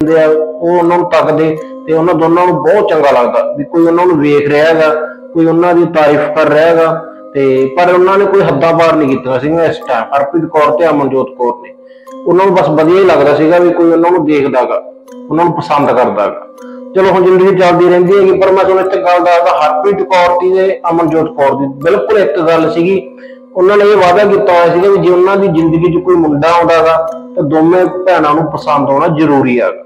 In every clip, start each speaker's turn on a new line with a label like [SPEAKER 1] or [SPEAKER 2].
[SPEAKER 1] ਹੁੰਦੇ ਆ, ਉਹ ਉਹਨਾਂ ਨੂੰ ਤੱਕਦੇ ਤੇ ਉਹਨਾਂ ਦੋਨਾਂ ਨੂੰ ਬਹੁਤ ਚੰਗਾ ਲੱਗਦਾ ਵੀ ਕੋਈ ਉਹਨਾਂ ਨੂੰ ਵੇਖ ਰਿਹਾ ਹੈਗਾ, ਕੋਈ ਉਹਨਾਂ ਦੀ ਤਾਰੀਫ ਕਰ ਰਿਹਾ ਹੈਗਾ ਤੇ ਪਰ ਉਹਨਾਂ ਨੇ ਕੋਈ ਹੱਦਾਂ ਪਾਰ ਨਹੀਂ ਕੀਤਾ ਸੀਗਾ ਇਸ ਟਾਈਮ ਹਰਪ੍ਰੀਤ ਕੌਰ ਤੇ ਅਮਨਜੋਤ ਕੌਰ ਨੇ। ਉਹਨਾਂ ਨੂੰ ਬਸ ਵਧੀਆ ਹੀ ਲੱਗਦਾ ਸੀਗਾ ਵੀ ਕੋਈ ਉਹਨਾਂ ਨੂੰ ਦੇਖਦਾਗਾ ਉਹਨਾਂ ਨੂੰ ਪਸੰਦ ਕਰਦਾਗਾ ਚਲੋ ਹੁਣ ਜ਼ਿੰਦਗੀ ਚੱਲਦੀ ਰਹਿੰਦੀ ਹੈਗੀ, ਪਰ ਮੈਂ ਤੁਹਾਨੂੰ ਇੱਕ ਗੱਲ ਦੱਸਦਾ, ਹਰਪ੍ਰੀਤ ਕੌਰ ਦੀ ਤੇ ਅਮਨਜੋਤ ਕੌਰ ਦੀ ਬਿਲਕੁਲ ਇੱਕ ਗੱਲ ਸੀਗੀ। ਉਹਨਾਂ ਨੇ ਇਹ ਵਾਅਦਾ ਕੀਤਾ ਹੋਇਆ ਸੀਗਾ ਵੀ ਜੇ ਉਹਨਾਂ ਦੀ ਜ਼ਿੰਦਗੀ 'ਚ ਕੋਈ ਮੁੰਡਾ ਆਉਂਦਾਗਾ ਤਾਂ ਦੋਵੇਂ ਭੈਣਾਂ ਨੂੰ ਪਸੰਦ ਆਉਣਾ ਜ਼ਰੂਰੀ ਹੈਗਾ।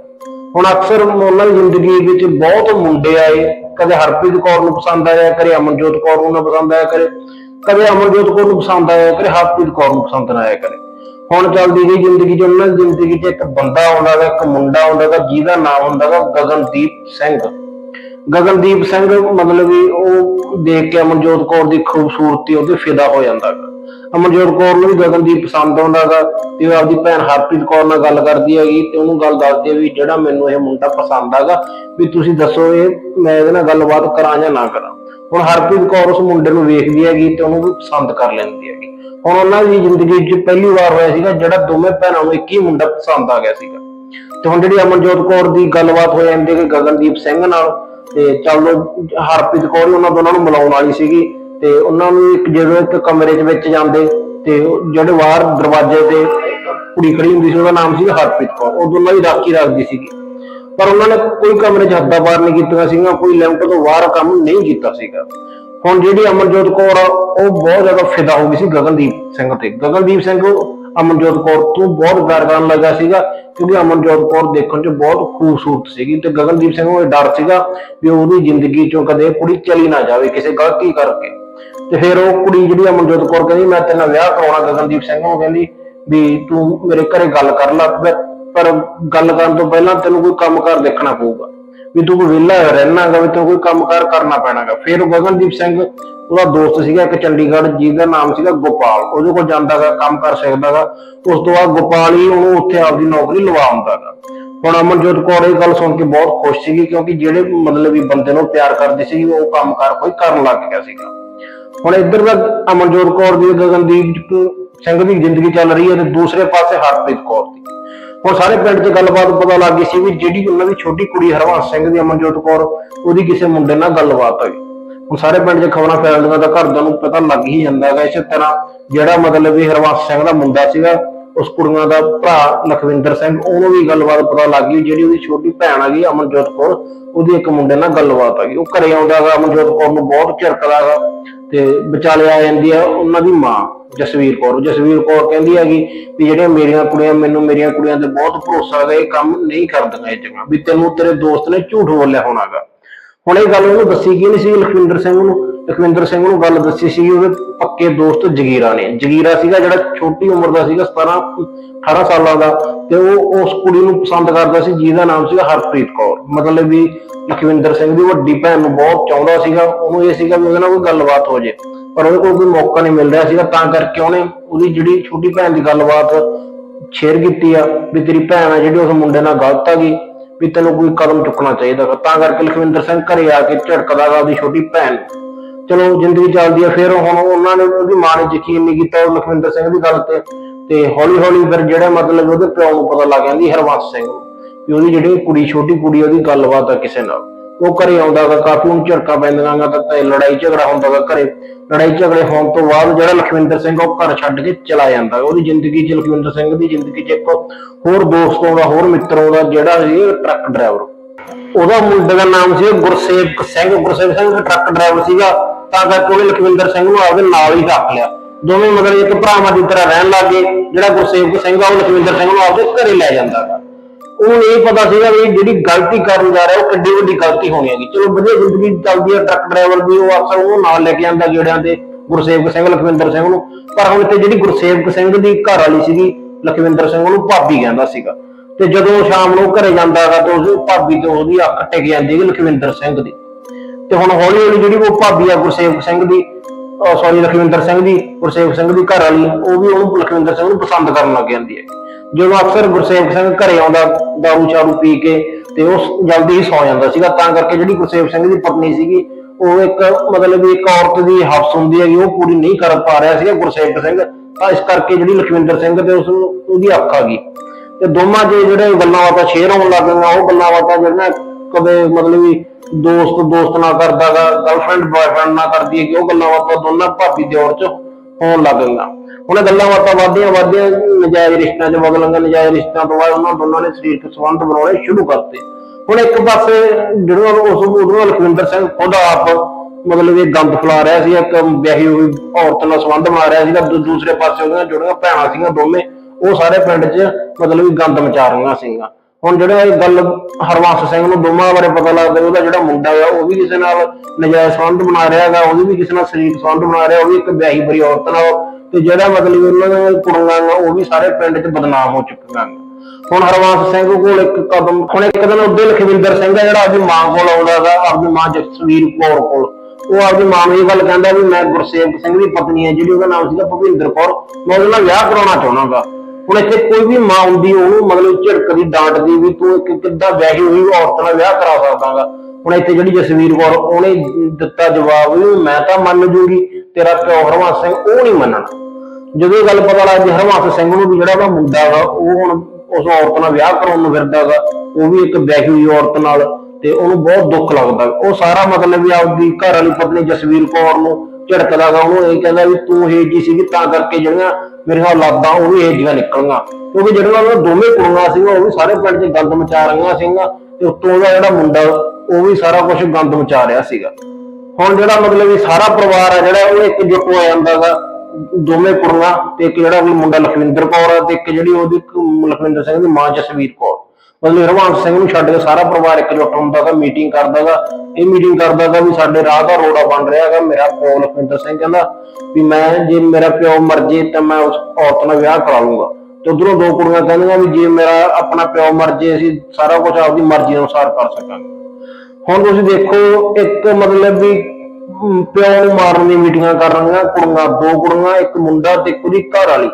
[SPEAKER 1] ਹੁਣ ਅਕਸਰ ਉਹਨਾਂ ਦੀ ਜ਼ਿੰਦਗੀ ਵਿੱਚ ਬਹੁਤ ਮੁੰਡੇ ਆਏ। ਕਦੇ ਹਰਪ੍ਰੀਤ ਕੌਰ ਨੂੰ ਪਸੰਦ ਆਇਆ ਕਰੇ ਅਮਨਜੋਤ ਕੌਰ ਨੂੰ ਨਾ ਪਸੰਦ ਆਇਆ ਕਰੇ। ਕਦੇ ਅਮਨਜੋਤ ਕੌਰ ਨੂੰ ਪਸੰਦ ਆਇਆ ਕਰੇ ਹਰਪ੍ਰੀਤ ਕੌਰ ਨੂੰ ਪਸੰਦ ਨਾ ਆਇਆ ਕਰੇ। ਹੁਣ ਚੱਲਦੀ ਗਈ ਜ਼ਿੰਦਗੀ 'ਚ, ਉਹਨਾਂ ਦੀ ਜ਼ਿੰਦਗੀ 'ਚ ਇੱਕ ਬੰਦਾ ਆਉਂਦਾ ਗਾ, ਇੱਕ ਮੁੰਡਾ ਆਉਂਦਾ ਗਾ, ਜਿਹਦਾ ਨਾਮ ਹੁੰਦਾ ਗਾ ਗਗਨਦੀਪ ਸਿੰਘ। ਗਗਨਦੀਪ ਸਿੰਘ ਮਤਲਬ ਵੀ ਉਹ ਦੇਖ ਕੇ ਅਮਨਜੋਤ ਕੌਰ ਦੀ ਖੂਬਸੂਰਤੀ ਉਹਦੇ ਫਿਦਾ ਹੋ ਜਾਂਦਾ ਗਾ। ਅਮਨਜੋਤ ਕੌਰ ਨੂੰ ਵੀ ਗਗਨਦੀਪ ਪਸੰਦ ਆਉਂਦਾ ਗਾ ਤੇ ਉਹ ਆਪਦੀ ਭੈਣ ਹਰਪ੍ਰੀਤ ਕੌਰ ਨਾਲ ਗੱਲ ਕਰਦੀ ਹੈਗੀ ਤੇ ਉਹਨੂੰ ਗੱਲ ਦੱਸਦੀ ਹੈ ਵੀ ਜਿਹੜਾ ਮੈਨੂੰ ਇਹ ਮੁੰਡਾ ਪਸੰਦ ਆਗਾ ਵੀ ਤੁਸੀਂ ਦੱਸੋ ਇਹ ਮੈਂ ਇਹਦੇ ਨਾਲ ਗੱਲਬਾਤ ਕਰਾਂ ਜਾਂ ਨਾ ਕਰਾਂ। ਹੁਣ ਹਰਪ੍ਰੀਤ ਕੌਰ ਉਸ ਮੁੰਡੇ ਨੂੰ ਵੇਖਦੀ ਹੈਗੀ ਤੇ ਉਹਨੂੰ ਵੀ ਪਸੰਦ ਕਰ ਲੈਂਦੀ ਹੈਗੀ। ਹੁਣ ਉਹਨਾਂ ਦੀ ਜ਼ਿੰਦਗੀ 'ਚ ਪਹਿਲੀ ਵਾਰ ਹੋਇਆ ਸੀਗਾ ਜਿਹੜਾ ਦੋਵੇਂ ਭੈਣਾਂ ਨੂੰ ਇੱਕ ਹੀ ਮੁੰਡਾ ਪਸੰਦ ਆ ਗਿਆ ਸੀਗਾ। ਤੇ ਹੁਣ ਜਿਹੜੀ ਅਮਨਜੋਤ ਕੌਰ ਦੀ ਗੱਲਬਾਤ ਹੋ ਜਾਂਦੀ ਹੈ ਕਿ ਗਗਨਦੀਪ ਸਿੰਘ ਨਾਲ ਤੇ ਚੱਲ ਹਰਪ੍ਰੀਤ ਕੌਰ ਉਹਨਾਂ ਦੋਨਾਂ ਨੂੰ ਮਿਲਾਉਣ ਵਾਲੀ ਸੀਗੀ। ਤੇ ਉਹਨਾਂ ਨੂੰ ਇੱਕ ਜਦੋਂ ਇੱਕ ਕਮਰੇ ਦੇ ਵਿੱਚ ਜਾਂਦੇ ਤੇ ਜਿਹੜੇ ਬਾਹਰ ਦਰਵਾਜ਼ੇ ਤੇ ਕੁੜੀ ਖੜੀ ਹੁੰਦੀ ਸੀ, ਉਹਦਾ ਨਾਮ ਸੀ ਹਰਪ੍ਰੀਤ ਕੌਰ। ਉਹ ਦੋਨਾਂ ਦੀ ਰਾਖੀ ਰੱਖਦੀ ਸੀਗੀ। ਪਰ ਉਹਨਾਂ ਨੇ ਕੋਈ ਕਮਰੇ 'ਚ ਹੱਦਾਂ ਪਾਰ ਨਹੀਂ ਕੀਤੀਆਂ ਸੀਗੀਆਂ, ਕੋਈ ਲਿਮਟ ਤੋਂ ਬਾਹਰ ਕੰਮ ਨਹੀਂ ਕੀਤਾ ਸੀਗਾ। ਹੁਣ ਜਿਹੜੀ ਅਮਨਜੋਤ ਕੌਰ ਆ, ਉਹ ਬਹੁਤ ਜ਼ਿਆਦਾ ਫਿਦਾ ਹੋ ਗਈ ਸੀ ਗਗਨਦੀਪ ਸਿੰਘ ਤੇ। ਗਗਨਦੀਪ ਸਿੰਘ ਅਮਨਜੋਤ ਕੌਰ ਤੋਂ ਬਹੁਤ ਪਿਆਰ ਕਰਨ ਲੱਗਾ ਸੀਗਾ, ਕਿਉਂਕਿ ਅਮਨਜੋਤ ਕੌਰ ਦੇਖਣ 'ਚ ਬਹੁਤ ਖੂਬਸੂਰਤ ਸੀਗੀ ਤੇ ਗਗਨਦੀਪ ਸਿੰਘ ਨੂੰ ਇਹ ਡਰ ਸੀਗਾ ਵੀ ਉਹਦੀ ਜ਼ਿੰਦਗੀ 'ਚੋਂ ਕਦੇ ਕੁੜੀ ਚਲੀ ਨਾ ਜਾਵੇ, ਕਿਸੇ ਗਲਤੀ ਕਰਕੇ। ਤੇ ਫਿਰ ਉਹ ਕੁੜੀ ਜਿਹੜੀ ਅਮਨਜੋਤ ਕੌਰ ਕਹਿੰਦੀ, ਮੈਂ ਤੇਰੇ ਨਾਲ ਵਿਆਹ ਕਰਾਉਣਾ ਗਗਨਦੀਪ ਸਿੰਘ ਨੂੰ ਕਹਿੰਦੀ ਵੀ ਤੂੰ ਮੇਰੇ ਘਰੇ ਗੱਲ ਕਰ ਲੈ ਪਰ ਗੱਲ ਕਰਨ ਤੋਂ ਪਹਿਲਾਂ ਤੈਨੂੰ ਕੋਈ ਕੰਮਕਾਰ ਦੇਖਣਾ ਪਊਗਾ। ਵੀ ਤੂੰ ਵਿਹਲਾ ਰਹਿਣਾਗਾ ਵੀ ਤੈਨੂੰ ਕੋਈ ਕੰਮਕਾਰ ਕਰਨਾ ਪੈਣਾਗਾ ਫਿਰ ਗਗਨਦੀਪ ਸਿੰਘ, ਉਹਦਾ ਦੋਸਤ ਸੀਗਾ ਇੱਕ ਚੰਡੀਗੜ੍ਹ, ਜਿਹਦਾ ਨਾਮ ਸੀਗਾ ਗੋਪਾਲ। ਉਹਦੇ ਕੋਲ ਜਾਂਦਾਗਾ ਕੰਮ ਕਰ ਸਕਦਾਗਾ ਉਸ ਤੋਂ ਬਾਅਦ ਗੋਪਾਲ ਹੀ ਉਹਨੂੰ ਉੱਥੇ ਆਪਦੀ ਨੌਕਰੀ ਲਵਾ ਆਉਂਦਾਗਾ ਹੁਣ ਅਮਨਜੋਤ ਕੌਰ ਇਹ ਗੱਲ ਸੁਣ ਕੇ ਬਹੁਤ ਖੁਸ਼ ਸੀਗੀ, ਕਿਉਂਕਿ ਜਿਹੜੇ ਮਤਲਬ ਵੀ ਬੰਦੇ ਨੂੰ ਪਿਆਰ ਕਰਦੀ ਸੀ ਉਹ ਕੰਮਕਾਰ ਕੋਈ ਕਰਨ ਲੱਗ ਗਿਆ ਸੀਗਾ। ਹੁਣ ਇੱਧਰ ਦਾ ਅਮਨਜੋਤ ਕੌਰ ਦੀ ਗਗਨਦੀਪ ਸਿੰਘ ਦੀ ਜ਼ਿੰਦਗੀ ਚੱਲ ਰਹੀ ਹੈ ਤੇ ਦੂਸਰੇ ਪਾਸੇ ਹਰਪ੍ਰੀਤ ਕੌਰ ਦੀ। ਹੁਣ ਸਾਰੇ ਪਿੰਡ 'ਚ ਗੱਲਬਾਤ ਪਤਾ ਲੱਗ ਗਈ ਸੀ ਵੀ ਜਿਹੜੀ ਉਹਨਾਂ ਦੀ ਛੋਟੀ ਕੁੜੀ ਹਰਵੰਸ ਸਿੰਘ ਦੀ ਅਮਨਜੋਤ ਕੌਰ, ਉਹਦੀ ਕਿਸੇ ਮੁੰਡੇ ਨਾਲ ਗੱਲਬਾਤ ਹੋਈ। ਹੁਣ ਸਾਰੇ ਪਿੰਡ 'ਚ ਖਬਰਾਂ ਫੈਲਦੀਆਂ ਤਾਂ ਘਰਦਿਆਂ ਨੂੰ ਪਤਾ ਲੱਗ ਹੀ ਜਾਂਦਾ ਹੈਗਾ, ਇਸੇ ਤਰ੍ਹਾਂ ਜਿਹੜਾ ਮਤਲਬ ਵੀ ਹਰਵੰਸ ਸਿੰਘ ਦਾ ਮੁੰਡਾ ਸੀਗਾ, ਉਸ ਕੁੜੀਆਂ ਦਾ ਭਰਾ ਲਖਵਿੰਦਰ ਸਿੰਘ, ਉਹਨੂੰ ਵੀ ਗੱਲਬਾਤ ਪਤਾ ਲੱਗ ਗਈ, ਜਿਹੜੀ ਉਹਦੀ ਛੋਟੀ ਭੈਣ ਹੈਗੀ ਅਮਨਜੋਤ ਕੌਰ, ਉਹਦੀ ਇੱਕ ਮੁੰਡੇ ਨਾਲ ਗੱਲਬਾਤ ਆ ਗਈ ਉਹ ਘਰੇ ਆਉਂਦਾ ਹੈਗਾ, ਅਮਨਜੋਤ ਕੌਰ ਨੂੰ ਬਹੁਤ ਝਿੜਕਦਾ ਹੈਗਾ ਤੇ ਵਿਚਾਲੇ ਆ ਜਾਂਦੀ ਆ ਉਹਨਾਂ ਦੀ ਮਾਂ, ਜਸਵੀਰ ਕੌਰ। ਜਸਵੀਰ ਕੌਰ ਕਹਿੰਦੀ ਹੈਗੀ ਵੀ ਜਿਹੜੀਆਂ ਮੇਰੀਆਂ ਕੁੜੀਆਂ, ਮੈਨੂੰ ਮੇਰੀਆਂ ਕੁੜੀਆਂ ਤੇ ਬਹੁਤ ਭਰੋਸਾ ਹੈਗਾ ਇਹ ਕੰਮ ਨਹੀਂ ਕਰਦੀਆਂ ਇਹ ਚੰਗਾ। ਵੀ ਤੈਨੂੰ ਤੇਰੇ ਦੋਸਤ ਨੇ ਝੂਠ ਬੋਲਿਆ ਹੋਣਾਗਾ। ਹੁਣ ਇਹ ਗੱਲ ਉਹਨੂੰ ਦੱਸੀ ਕੀ ਨਹੀਂ ਸੀ, ਲਖਵਿੰਦਰ ਸਿੰਘ ਨੂੰ, ਲਖਵਿੰਦਰ ਸਿੰਘ ਨੂੰ ਗੱਲ ਦੱਸੀ ਸੀ, ਉਹਦੇ ਪੱਕੇ ਦੋਸਤ ਜਗੀਰਾ ਨੇ। ਜਗੀਰਾ ਸੀਗਾ ਜਿਹੜਾ ਛੋਟੀ ਉਮਰ ਦਾ ਸੀਗਾ 17 18 ਸਾਲਾਂ ਦਾ, ਤੇ ਉਹ ਉਸ ਕੁੜੀ ਨੂੰ ਪਸੰਦ ਕਰਦਾ ਸੀ, ਜਿਹਦਾ ਨਾਮ ਸੀਗਾ ਹਰਪ੍ਰੀਤ ਕੌਰ। ਮਤਲਬ ਵੀ ਲਖਵਿੰਦਰ ਸਿੰਘ ਦੀ ਵੱਡੀ ਭੈਣ ਨੂੰ ਬਹੁਤ ਚਾਹੁੰਦਾ ਸੀਗਾ, ਉਹਨੂੰ ਇਹ ਸੀਗਾ ਵੀ ਉਹਦੇ ਨਾਲ ਕੋਈ ਗੱਲਬਾਤ ਹੋ ਜੇ, ਪਰ ਉਹਦੇ ਕੋਲ ਕੋਈ ਮੌਕਾ ਨਹੀਂ ਮਿਲ ਰਿਹਾ ਸੀਗਾ, ਤਾਂ ਕਰਕੇ ਉਹਨੇ ਉਹਦੀ ਜਿਹੜੀ ਛੋਟੀ ਭੈਣ ਦੀ ਗੱਲਬਾਤ ਸ਼ੇਅਰ ਕੀਤੀ ਆ, ਵੀ ਤੇਰੀ ਭੈਣ ਆ ਜਿਹੜੀ ਉਸ ਮੁੰਡੇ ਨਾਲ ਗਲਤ ਆ ਗਈ। ਵੀ ਤੈਨੂੰ ਕੋਈ ਕਦਮ ਚੁੱਕਣਾ ਚਾਹੀਦਾ ਗਾ। ਤਾਂ ਕਰਕੇ ਲਖਵਿੰਦਰ ਸਿੰਘ ਘਰੇ ਆ ਕੇ ਝਟਕਦਾ ਗਾ ਉਹਦੀ ਛੋਟੀ ਭੈਣ ਨੂੰ। ਚਲੋ, ਜ਼ਿੰਦਗੀ ਚੱਲਦੀ ਆ, ਫਿਰ ਹੁਣ ਉਹਨਾਂ ਨੇ ਉਹਦੀ ਮਾਂ ਨੇ ਯਕੀਨ ਨਹੀਂ ਕੀਤਾ ਉਹ ਲਖਵਿੰਦਰ ਸਿੰਘ ਦੀ ਗੱਲ ਤੇ ਤੇ ਹੌਲੀ ਹੌਲੀ ਫਿਰ ਜਿਹੜਾ ਮਤਲਬ ਉਹਦੇ ਪਿਓ ਨੂੰ ਪਤਾ ਲੱਗ ਜਾਂਦੀ ਹਰਵੰਸ ਸਿੰਘ ਨੂੰ, ਵੀ ਉਹਦੀ ਜਿਹੜੀ ਕੁੜੀ, ਛੋਟੀ ਕੁੜੀ ਉਹਦੀ ਗੱਲਬਾਤ ਆ ਕਿਸੇ ਨਾਲ ਉਹ ਘਰੇ ਆਉਂਦਾ ਗਾ ਕਾਫੀ ਉਹਨੂੰ ਝੜਕਾ ਪੈਂਦੀਆਂ ਗਾ ਤਾਂ ਤੇ ਲੜਾਈ ਝਗੜਾ ਹੁੰਦਾ ਗਾ ਘਰੇ। ਲੜਾਈ ਝਗੜੇ ਹੋਣ ਤੋਂ ਬਾਅਦ ਜਿਹੜਾ ਲਖਵਿੰਦਰ ਸਿੰਘ ਉਹ ਘਰ ਛੱਡ ਕੇ ਚਲਾ ਜਾਂਦਾ ਉਹਦੀ ਜ਼ਿੰਦਗੀ 'ਚ ਲਖਵਿੰਦਰ ਸਿੰਘ ਦੀ ਜ਼ਿੰਦਗੀ 'ਚ ਇੱਕ ਹੋਰ ਦੋਸਤ ਆਉਂਦਾ, ਹੋਰ ਮਿੱਤਰ ਆਉਂਦਾ, ਜਿਹੜਾ ਸੀ ਟਰੱਕ ਡਰਾਈਵਰ। ਉਹਦਾ ਮੁੰਡੇ ਦਾ ਨਾਮ ਸੀ ਗੁਰਸੇਵਕ ਸਿੰਘ। ਗੁਰਸੇਵਕ ਸਿੰਘ ਟਰੱਕ ਡਰਾਈਵਰ ਸੀਗਾ, ਤਾਂ ਕਰਕੇ ਉਹਨੇ ਲਖਵਿੰਦਰ ਸਿੰਘ ਨੂੰ ਆਪਦੇ ਨਾਲ ਹੀ ਰੱਖ ਲਿਆ। ਦੋਵੇਂ ਮਗਰ ਇੱਕ ਭਰਾਵਾਂ ਦੀ ਤਰ੍ਹਾਂ ਰਹਿਣ ਲੱਗੇ ਜਿਹੜਾ ਗੁਰਸੇਵਕ ਸਿੰਘ ਆ, ਉਹ ਲਖਵਿੰਦਰ ਸਿੰਘ ਨੂੰ ਆਪਦੇ ਘਰੇ ਲੈ ਜਾਂਦਾ ਗਾ ਉਹਨੂੰ ਇਹ ਪਤਾ ਸੀਗਾ ਵੀ ਜਿਹੜੀ ਗਲਤੀ ਕਰਨ ਜਾ ਰਿਹਾ ਉਹ ਕਿੱਡੀ ਵੱਡੀ ਗਲਤੀ ਹੋਣੀ ਹੈਗੀ। ਚਲੋ ਵਧੀਆ ਜ਼ਿੰਦਗੀ ਚੱਲਦੀ ਹੈ ਟਰੱਕ ਡਰਾਈਵਰ ਦੀ ਉਹ ਅਕਸਰ ਉਹ ਨਾਲ ਲੈ ਕੇ ਜਾਂਦਾ ਗੇੜਿਆਂ ਤੇ, ਗੁਰਸੇਵਕ ਸਿੰਘ, ਲਖਵਿੰਦਰ ਸਿੰਘ ਨੂੰ। ਪਰ ਹੁਣ ਤੇ ਜਿਹੜੀ ਗੁਰਸੇਵਕ ਸਿੰਘ ਦੀ ਘਰ ਵਾਲੀ ਸੀਗੀ, ਲਖਵਿੰਦਰ ਸਿੰਘ, ਉਹਨੂੰ ਭਾਬੀ ਕਹਿੰਦਾ ਸੀਗਾ। ਤੇ ਜਦੋਂ ਸ਼ਾਮ ਨੂੰ ਘਰੇ ਜਾਂਦਾ ਹੈਗਾ ਤੇ ਉਸ ਭਾਬੀ ਤੇ ਉਹਦੀ ਅੱਖ ਟਿਕ ਜਾਂਦੀ ਹੈ ਲਖਵਿੰਦਰ ਸਿੰਘ ਦੀ। ਤੇ ਹੁਣ ਹੌਲੀ ਹੌਲੀ ਜਿਹੜੀ ਉਹ ਭਾਬੀ ਆ ਗੁਰਸੇਵਕ ਸਿੰਘ ਦੀ ਸੌਰੀ ਲਖਵਿੰਦਰ ਸਿੰਘ ਦੀ, ਗੁਰਸੇਵਕ ਸਿੰਘ ਦੀ ਘਰ ਵਾਲੀ, ਉਹ ਵੀ ਉਹਨੂੰ ਲਖਵਿੰਦਰ ਸਿੰਘ ਨੂੰ ਪਸੰਦ ਕਰਨ ਲੱਗ ਜਾਂਦੀ ਹੈ ਜਦੋਂ ਅਕਸਰ ਗੁਰਸੇਵਕ ਸਿੰਘ ਘਰੇ ਆਉਂਦਾ, ਦਾਰੂ ਚਾਰੂ ਪੀ ਕੇ ਤੇ ਉਹ ਜਲਦੀ ਹੀ ਸੌ ਜਾਂਦਾ ਸੀਗਾ, ਤਾਂ ਕਰਕੇ ਜਿਹੜੀ ਗੁਰਸੇਵਕ ਸਿੰਘ ਦੀ ਪਤਨੀ ਸੀਗੀ, ਉਹ ਇੱਕ ਮਤਲਬ ਇੱਕ ਔਰਤ ਦੀ ਹਫਸ ਹੁੰਦੀ ਹੈਗੀ, ਉਹ ਪੂਰੀ ਨਹੀਂ ਕਰ ਪਾ ਰਿਹਾ ਸੀਗਾ ਗੁਰਸੇਵਕ ਸਿੰਘ। ਤਾਂ ਇਸ ਕਰਕੇ ਜਿਹੜੀ ਲਖਵਿੰਦਰ ਸਿੰਘ ਤੇ ਉਸ ਨੂੰ ਉਹਦੀ ਅੱਖ ਆ ਗਈ। ਤੇ ਦੋਵਾਂ 'ਚ ਜਿਹੜੇ ਗੱਲਾਂ ਬਾਤਾਂ ਸ਼ੇਅਰ ਹੋਣ ਲੱਗ ਗਈਆਂ ਉਹ ਗੱਲਾਂ ਬਾਤਾਂ ਜਿਹੜੀਆਂ ਕਦੇ ਮਤਲਬ ਵੀ ਦੋਸਤ ਦੋਸਤ ਨਾਲ ਕਰਦਾਗਾ ਗਰਲਫ੍ਰੈਂਡ ਬॉयਫ੍ਰੈਂਡ ਨਾਲ ਕਰਦੀ ਹੈ ਕਿ ਉਹ ਗੱਲਾਂ ਬਾਤਾਂ ਦੋਨਾਂ ਭਾਬੀ ਦੇ ਔਰ 'ਚ ਹੋਣ ਲੱਗ ਗਈਆਂ ਹੁਣ ਗੱਲਾਂ ਬਾਤਾਂ ਵਧਦੀਆਂ ਵਧਦੀਆਂ ਨਜਾਇਜ਼ ਰਿਸ਼ਤਿਆਂ 'ਚ ਬਦਲਣਗੀਆਂ ਨਜਾਇਜ਼ ਰਿਸ਼ਤਿਆਂ ਤੋਂ ਬਾਅਦ ਉਹਨਾਂ ਦੋਨਾਂ ਨੇ ਸਰੀਰਕ ਸੰਬੰਧ ਬਣਾਉਣੇ ਸ਼ੁਰੂ ਕਰਤੇ। ਹੁਣ ਇੱਕ ਪਾਸੇ ਜਿਹੜਾ ਉਸ ਉਹਨੂੰ ਲਖਵਿੰਦਰ ਸਿੰਘ ਖੁਦ ਆਪ ਮਤਲਬ ਇਹ ਗੰਦ ਫਲਾ ਰਿਹਾ ਸੀ, ਇੱਕ ਵਿਆਹੀ ਹੋਈ ਔਰਤ ਨਾਲ ਸੰਬੰਧ ਬਣਾ ਰਿਹਾ ਸੀਗਾ ਦੂਸਰੇ ਪਾਸੇ ਉਹਦੀਆਂ ਜਿਹੜੀਆਂ ਭੈਣਾਂ ਸੀਗੀਆਂ ਦੋਵੇਂ, ਉਹ ਸਾਰੇ ਪਿੰਡ 'ਚ ਮਤਲਬ ਵੀ ਗੰਦ ਮਚਾ ਰਹੀਆਂ ਸੀਗੀਆਂ। ਹੁਣ ਜਿਹੜਾ ਇਹ ਗੱਲ ਹਰਵੰਸ ਸਿੰਘ ਨੂੰ ਦੋਵਾਂ ਬਾਰੇ ਪਤਾ ਲੱਗਦਾ, ਉਹਦਾ ਜਿਹੜਾ ਮੁੰਡਾ ਆ, ਉਹ ਵੀ ਕਿਸੇ ਨਾਲ ਨਜਾਇਜ਼ ਸੰਬੰਧ ਬਣਾ ਰਿਹਾ ਹੈਗਾ ਉਹਦੀ ਵੀ ਕਿਸੇ ਨਾਲ ਸਰੀਰਕ ਸੰਬੰਧ ਬਣਾ ਰਿਹਾ, ਉਹ ਵੀ ਇੱਕ ਵਿਆਹੀ ਬਰੀ ਔਰਤ ਨਾਲ ਤੇ ਜਿਹੜਾ ਮਤਲਬ ਉਹਨਾਂ ਦੀਆਂ ਕੁੜੀਆਂ ਉਹ ਵੀ ਸਾਰੇ ਪਿੰਡ 'ਚ ਬਦਨਾਮ ਹੋ ਚੁੱਕੀਆਂ ਹੁਣ ਹਰਵੰਸ ਸਿੰਘ ਕੋਲ ਇੱਕ ਕਦਮ, ਹੁਣ ਇੱਕ ਦਿਨ ਉਹਦੇ ਲਖਵਿੰਦਰ ਸਿੰਘ ਆ ਜਿਹੜਾ ਆਪਦੀ ਮਾਂ ਕੋਲ ਆਉਂਦਾ ਗਾ, ਆਪਦੀ ਮਾਂ ਜਸਵੀਰ ਕੌਰ ਕੋਲ। ਉਹ ਆਪਦੀ ਮਾਂ ਨੂੰ ਇਹ ਗੱਲ ਕਹਿੰਦਾ ਵੀ ਮੈਂ ਗੁਰਸੇਵਕ ਸਿੰਘ ਦੀ ਪਤਨੀ ਹੈ ਜਿਹੜੀ ਉਹਦਾ ਨਾਮ ਸੀਗਾ ਭਵਿੰਦਰ ਕੌਰ, ਮੈਂ ਉਹਦੇ ਨਾਲ ਵਿਆਹ ਕਰਾਉਣਾ ਚਾਹੁੰਦਾ ਗਾ ਹੁਣ ਇੱਥੇ ਕੋਈ ਵੀ ਮਾਂ ਹੁੰਦੀ, ਉਹਨੂੰ ਮਤਲਬ ਝਿੜਕਦੀ ਡਾਂਟਦੀ ਵੀ ਤੂੰ ਇੱਕ ਕਿੱਦਾਂ ਵਿਆਹੀ ਹੋਈ ਔਰਤ ਨਾਲ ਵਿਆਹ ਕਰਾ ਸਕਦਾਗਾ। ਹੁਣ ਇੱਥੇ ਜਿਹੜੀ ਜਸਵੀਰ ਕੌਰ, ਉਹਨੇ ਦਿੱਤਾ ਜਵਾਬ ਵੀ ਮੈਂ ਤਾਂ ਮੰਨ ਜੂਗੀ। ਤੇਰਾ ਪਿਓ ਹਰਵੰਸ ਸਿੰਘ ਉਹ ਨਹੀਂ ਮੰਨਣਾ। ਜਦੋਂ ਇਹ ਗੱਲ ਪਤਾ ਲੱਗਦੀ ਹਰਵੰਸ ਸਿੰਘ ਨੂੰ ਵੀ ਜਿਹੜਾ ਉਹਦਾ ਮੁੰਡਾ ਵਾ, ਉਹ ਹੁਣ ਉਸ ਔਰਤ ਨਾਲ ਵਿਆਹ ਕਰਾਉਣ ਨੂੰ ਫਿਰਦਾ ਗਾ ਉਹ ਵੀ ਇੱਕ ਵਿਆਹੀ ਹੋਈ ਔਰਤ ਨਾਲ ਤੇ ਉਹਨੂੰ ਬਹੁਤ ਦੁੱਖ ਲੱਗਦਾ। ਉਹ ਸਾਰਾ ਮਤਲਬ ਵੀ ਆਪਦੀ ਘਰ ਵਾਲੀ ਪਤਨੀ ਜਸਵੀਰ ਕੌਰ ਨੂੰ ਝਿੜਕਦਾ ਗਾ। ਉਹਨੂੰ ਇਹ ਕਹਿੰਦਾ ਵੀ ਤੂੰ ਇਹ ਜੀ ਸੀਗੀ, ਤਾਂ ਕਰਕੇ ਜਿਹੜੀਆਂ ਮੇਰੀਆਂ ਔਲਾਦਾਂ ਉਹ ਵੀ ਇਹ ਜੀਆਂ ਨਿਕਲੀਆਂ। ਕਿਉਂਕਿ ਜਿਹੜੀਆਂ ਉਹਨਾਂ ਦੋਵੇਂ ਕੁੜੀਆਂ ਸੀਗੀਆਂ, ਉਹ ਵੀ ਸਾਰੇ ਪਿੰਡ 'ਚ ਗੰਦ ਮਚਾ ਰਹੀਆਂ ਸੀਗੀਆਂ ਤੇ ਉੱਤੋਂ ਉਹਦਾ ਜਿਹੜਾ ਮੁੰਡਾ, ਉਹ ਵੀ ਸਾਰਾ ਕੁਝ ਗੰਦ ਮਚਾ ਰਿਹਾ ਸੀਗਾ। ਹੁਣ ਜਿਹੜਾ ਮਤਲਬ ਵੀ ਸਾਰਾ ਪਰਿਵਾਰ ਆ ਜਿਹੜਾ, ਉਹ ਇੱਕਜੁੱਟ ਹੋ ਜਾਂਦਾ ਗਾ, ਦੋਵੇਂ ਕੁੜੀਆਂ ਤੇ ਇੱਕ ਜਿਹੜਾ ਵੀ ਮੁੰਡਾ ਲਖਵਿੰਦਰ ਕੌਰ ਆ ਤੇ ਇੱਕ ਜਿਹੜੀ ਉਹਦੀ ਇੱਕ ਲਖਵਿੰਦਰ ਸਿੰਘ ਦੀ ਮਾਂ ਜਸਵੀਰ ਕੌਰ। ਮਤਲਬ ਹਰਵੰਸ ਸਿੰਘ ਨੂੰ ਛੱਡ ਕੇ ਸਾਰਾ ਪਰਿਵਾਰ ਇਕਜੁੱਟ ਹੁੰਦਾ ਗਾ ਮੀਟਿੰਗ ਕਰਦਾ ਗਾ। ਇਹ ਮੀਟਿੰਗ ਕਰਦਾ ਗਾ ਵੀ ਸਾਡੇ ਰਾਹ ਦਾ ਰੋੜਾ ਬਣ ਰਿਹਾ ਗਾ, ਮੇਰਾ ਪਿਓ ਲਖਵਿੰਦਰ ਸਿੰਘ ਕਹਿੰਦਾ ਵੀ ਮੈਂ ਜੇ ਮੇਰਾ ਪਿਓ ਮਰ ਜੇ ਤਾਂ ਮੈਂ ਉਸ ਔਰਤ ਨਾਲ ਵਿਆਹ ਕਰਾ ਲੂੰਗਾ। ਤੇ ਉਧਰੋਂ ਦੋ ਕੁੜੀਆਂ ਕਹਿੰਦੀਆਂ ਵੀ ਜੇ ਮੇਰਾ ਆਪਣਾ ਪਿਓ ਮਰ ਜੇ, ਅਸੀਂ ਸਾਰਾ ਕੁਝ ਆਪਦੀ ਮਰਜ਼ੀ ਅਨੁਸਾਰ ਕਰ ਸਕਾਂਗੇ। ਹੁਣ ਤੁਸੀਂ ਦੇਖੋ, ਇੱਕ ਮਤਲਬ ਵੀ ਪਿਓ ਨੂੰ ਮਾਰਨ ਦੀ ਮੀਟਿੰਗਾਂ ਕਰ ਰਹੀਆਂ, ਕੁੜੀਆਂ, ਦੋ ਕੁੜੀਆਂ, ਇੱਕ ਮੁੰਡਾ ਤੇ ਇੱਕ ਉਹਦੀ ਘਰ ਵਾਲੀ।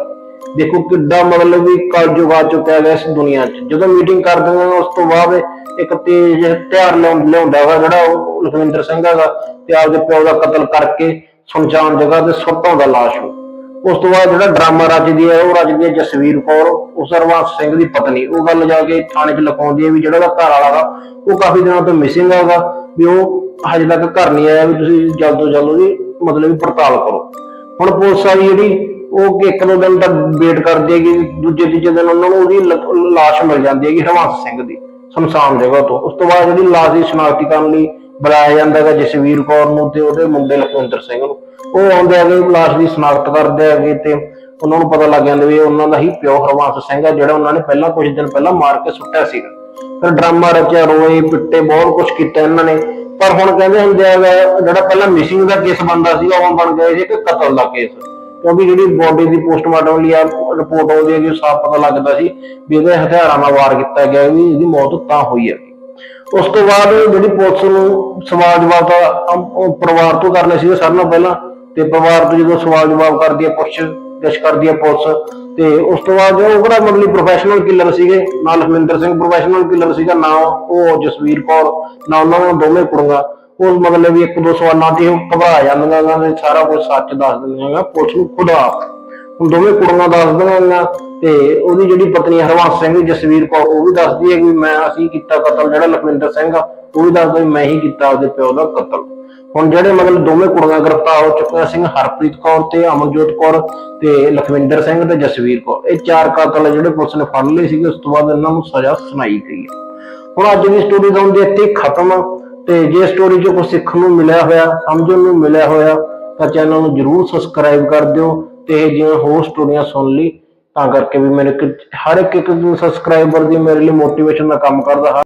[SPEAKER 1] ਦੇਖੋ ਕਿੱਡਾ ਮਤਲਬ ਵੀ ਕਲਯੁਗ ਆ ਚੁੱਕਿਆ ਹੈ ਇਸ ਦੁਨੀਆ 'ਚ। ਜਦੋਂ ਮੀਟਿੰਗ ਕਰਦੇ ਨੇ, ਉਸ ਤੋਂ ਬਾਅਦ ਇੱਕ ਤੇਜ ਹਥਿਆਰ ਲਿਆਉਂ- ਲਿਆਉਂਦਾ ਹੋਇਆ ਜਿਹੜਾ ਉਹ ਲਖਵਿੰਦਰ ਸਿੰਘ ਹੈਗਾ ਤੇ ਆਪਦੇ ਪਿਓ ਦਾ ਕਤਲ ਕਰਕੇ ਸੁਨਸਾਨ ਜਗ੍ਹਾ ਤੇ ਸੁੱਟ ਲਾਸ਼। ਨੂੰ ਉਸ ਤੋਂ ਬਾਅਦ ਜਿਹੜਾ ਡਰਾਮਾ ਰਚਦੀ ਹੈ, ਉਹ ਰਚਦੀ ਹੈ ਜਸਵੀਰ ਕੌਰ, ਉਸ ਹਰਵੰਸ ਸਿੰਘ ਦੀ ਪਤਨੀ। ਉਹ ਗੱਲ ਜਾ ਕੇ ਥਾਣੇ 'ਚ ਲਿਖਾਉਂਦੀ ਹੈ ਵੀ ਜਿਹੜਾ ਉਹਦਾ ਘਰ ਵਾਲਾ ਵਾ, ਉਹ ਕਾਫੀ ਦਿਨਾਂ ਤੋਂ ਮਿਸਿੰਗ ਹੈਗਾ ਵੀ ਉਹ ਹਜੇ ਤੱਕ ਘਰ ਨਹੀਂ ਆਇਆ, ਵੀ ਤੁਸੀਂ ਜਲਦ ਤੋਂ ਜਲਦ ਉਹਦੀ ਮਤਲਬ ਪੜਤਾਲ ਕਰੋ। ਹੁਣ ਪੁਲਿਸ ਵਾਲੀ ਜਿਹੜੀ, ਉਹ ਇੱਕ ਦੋ ਦਿਨ ਤੱਕ ਵੇਟ ਕਰਦੀ ਹੈ ਦੂਜੇ ਤੀਜੇ ਦਿਨ ਉਹਨਾਂ ਨੂੰ ਉਹਦੀ ਲਾਸ਼ ਮਿਲ ਜਾਂਦੀ ਹੈਗੀ ਕਿ ਹਰਵੰਸ ਸਿੰਘ ਦੀ ਸ਼ਮਸ਼ਾਨ ਜਗ੍ਹਾ ਤੋਂ। ਉਸ ਤੋਂ ਬਾਅਦ ਜਿਹੜੀ ਲਾਸ਼ ਦੀ ਸ਼ਨਾਖਤੀ ਕਰਨ ਲਈ ਬੁਲਾਇਆ ਜਾਂਦਾ ਹੈ ਜਸਵੀਰ ਕੌਰ ਨੂੰ ਤੇ ਉਹਦੇ ਮੁੰਡੇ ਲਖਵਿੰਦਰ ਸਿੰਘ ਨੂੰ। ਉਹ ਆਉਂਦੇ ਆਗੇ ਲਾਸ਼ ਦੀ ਸ਼ਨਾਖਤ ਕਰਦੇ ਆਗੇ ਤੇ ਉਹਨਾਂ ਨੂੰ ਪਤਾ ਲੱਗ ਜਾਂਦਾ ਵੀ ਉਹਨਾਂ ਦਾ ਹੀ ਪਿਓ ਹਰਵੰਸ ਸਿੰਘ ਹੈ ਜਿਹੜਾ ਉਹਨਾਂ ਨੇ ਪਹਿਲਾਂ ਕੁਝ ਦਿਨ ਪਹਿਲਾਂ ਮਾਰ ਕੇ ਸੁੱਟਿਆ ਸੀਗਾ। ਫਿਰ ਡਰਾਮਾ ਰਚਿਆ ਰੋਏ, ਪਿੱਟੇ, ਬਹੁਤ ਕੁਝ ਕੀਤਾ ਇਹਨਾਂ ਨੇ। ਪਰ ਹੁਣ ਕਹਿੰਦੇ ਹੁੰਦੇ ਆ ਜਿਹੜਾ ਪਹਿਲਾਂ ਮਿਸਿੰਗ ਦਾ ਕੇਸ ਬਣਦਾ ਸੀਗਾ, ਉਹ ਬਣ ਗਿਆ ਸੀ ਇੱਕ ਕਤਲ ਦਾ ਕੇਸ ਕਿਉਂਕਿ ਜਿਹੜੀ ਬੋਡੀ ਦੀ ਪੋਸਟਮਾਰਟਮ ਲਈ ਆ ਰਿਪੋਰਟ ਆਉਂਦੀ ਹੈ ਕਿ ਸਾਫ਼ ਪਤਾ ਲੱਗਦਾ ਸੀ ਵੀ ਇਹਦੇ ਹਥਿਆਰਾਂ ਨਾਲ ਵਾਰ ਕੀਤਾ ਗਿਆ ਵੀ ਇਹਦੀ ਮੌਤ ਤਾਂ ਹੋਈ ਹੈ ਉਸ ਤੋਂ ਬਾਅਦ ਜਿਹੜੀ ਪੁਲਿਸ ਨੂੰ ਸਵਾਲ ਜਵਾਬ ਪਰਿਵਾਰ ਤੋਂ ਕਰਨੇ ਸੀ ਸਾਰਿਆਂ ਨਾਲੋਂ ਪਹਿਲਾਂ ਤੇ ਪਰਿਵਾਰ ਤੋਂ ਜਦੋਂ ਸਵਾਲ ਜਵਾਬ ਕਰਦੀ ਹੈ ਪੁੱਛ ਗਿੱਛ ਕਰਦੀ ਹੈ ਪੁਲਿਸ, ਤੇ ਉਸ ਤੋਂ ਬਾਅਦ ਉਹ ਕਿਹੜਾ ਮਤਲਬ ਪ੍ਰੋਫੈਸ਼ਨਲ ਕਿਲਰ ਸੀਗੇ? ਨਾ ਲਖਵਿੰਦਰ ਸਿੰਘ ਪ੍ਰੋਫੈਸ਼ਨਲ ਕਿਲਰ ਸੀਗਾ, ਨਾ ਉਹ ਜਸਵੀਰ ਕੌਰ, ਨਾ ਉਹਨਾਂ ਨੂੰ ਦੋਵੇਂ ਕੁੜੀਆਂ। ਉਹ ਮਤਲਬ ਵੀ ਇੱਕ ਦੋ ਸਵਾਲਾਂ ਤੇ ਉਹ ਘਬਰਾ ਜਾਂਦੀਆਂ ਗਾ ਤੇ ਸਾਰਾ ਕੁਝ ਸੱਚ ਦੱਸ ਦਿੰਦੀਆਂ ਗਾ ਪੁਲਿਸ ਨੂੰ ਖੁਦ ਹੁਣ ਦੋਵੇਂ ਕੁੜੀਆਂ ਦੱਸਦੀਆਂ ਗਾ ਤੇ ਉਹਦੀ ਜਿਹੜੀ ਪਤਨੀ ਹਰਵੰਸ ਸਿੰਘ, ਜਸਵੀਰ ਕੌਰ, ਉਹ ਵੀ ਦੱਸਦੀ ਹੈ ਕਿ ਮੈਂ ਅਸੀਂ ਕੀਤਾ ਕਤਲ, ਜਿਹੜਾ ਲਖਵਿੰਦਰ ਸਿੰਘ ਆ, ਉਹ ਵੀ ਦੱਸਦਾ ਮੈਂ ਹੀ ਕੀਤਾ ਉਹਦੇ ਪਿਓ ਦਾ ਕਤਲ। ਹੁਣ ਜਿਹੜੇ ਮਤਲਬ ਦੋਵੇਂ ਕੁੜੀਆਂ ਗ੍ਰਿਫਤਾਰ ਹੋ ਚੁੱਕੀਆਂ ਸਿੰਘ ਹਰਪ੍ਰੀਤ ਕੌਰ ਤੇ ਅਮਨਜੋਤ ਕੌਰ ਤੇ ਲਖਵਿੰਦਰ ਸਿੰਘ ਤੇ ਜਸਵੀਰ ਕੌਰ, ਇਹ ਚਾਰ ਕਾਤਲ ਜਿਹੜੇ ਪੁਲਿਸ ਨੇ ਫੜ ਲਏ ਸੀਗੇ, ਉਸ ਤੋਂ ਬਾਅਦ ਇਹਨਾਂ ਨੂੰ ਸਜ਼ਾ ਸੁਣਾਈ ਗਈ ਹੈ। ਹੁਣ ਅੱਜ ਦੀ ਸਟੋਰੀ ਦਾ ਹੁੰਦੀ ਇੱਥੇ ਖਤਮ ਤੇ ਜੇ ਸਟੋਰੀ 'ਚੋਂ ਕੁਝ ਸਿੱਖਣ ਨੂੰ ਮਿਲਿਆ ਹੋਇਆ, ਸਮਝਣ ਨੂੰ ਮਿਲਿਆ ਹੋਇਆ, ਤਾਂ ਚੈਨਲ ਨੂੰ ਜਰੂਰ ਸਬਸਕ੍ਰਾਈਬ ਕਰ ਦਿਓ ਤੇ ਇਹ ਜਿਵੇਂ ਹੋਰ ਸਟੋਰੀਆਂ ਸੁਣ ਲਈ, ਤਾਂ ਕਰਕੇ ਵੀ ਮੇਰੇ ਹਰ ਇੱਕ ਇੱਕ ਸਬਸਕ੍ਰਾਈਬਰ ਦੀ ਮੇਰੇ ਲਈ ਮੋਟੀਵੇਸ਼ਨ ਦਾ ਕੰਮ ਕਰਦਾ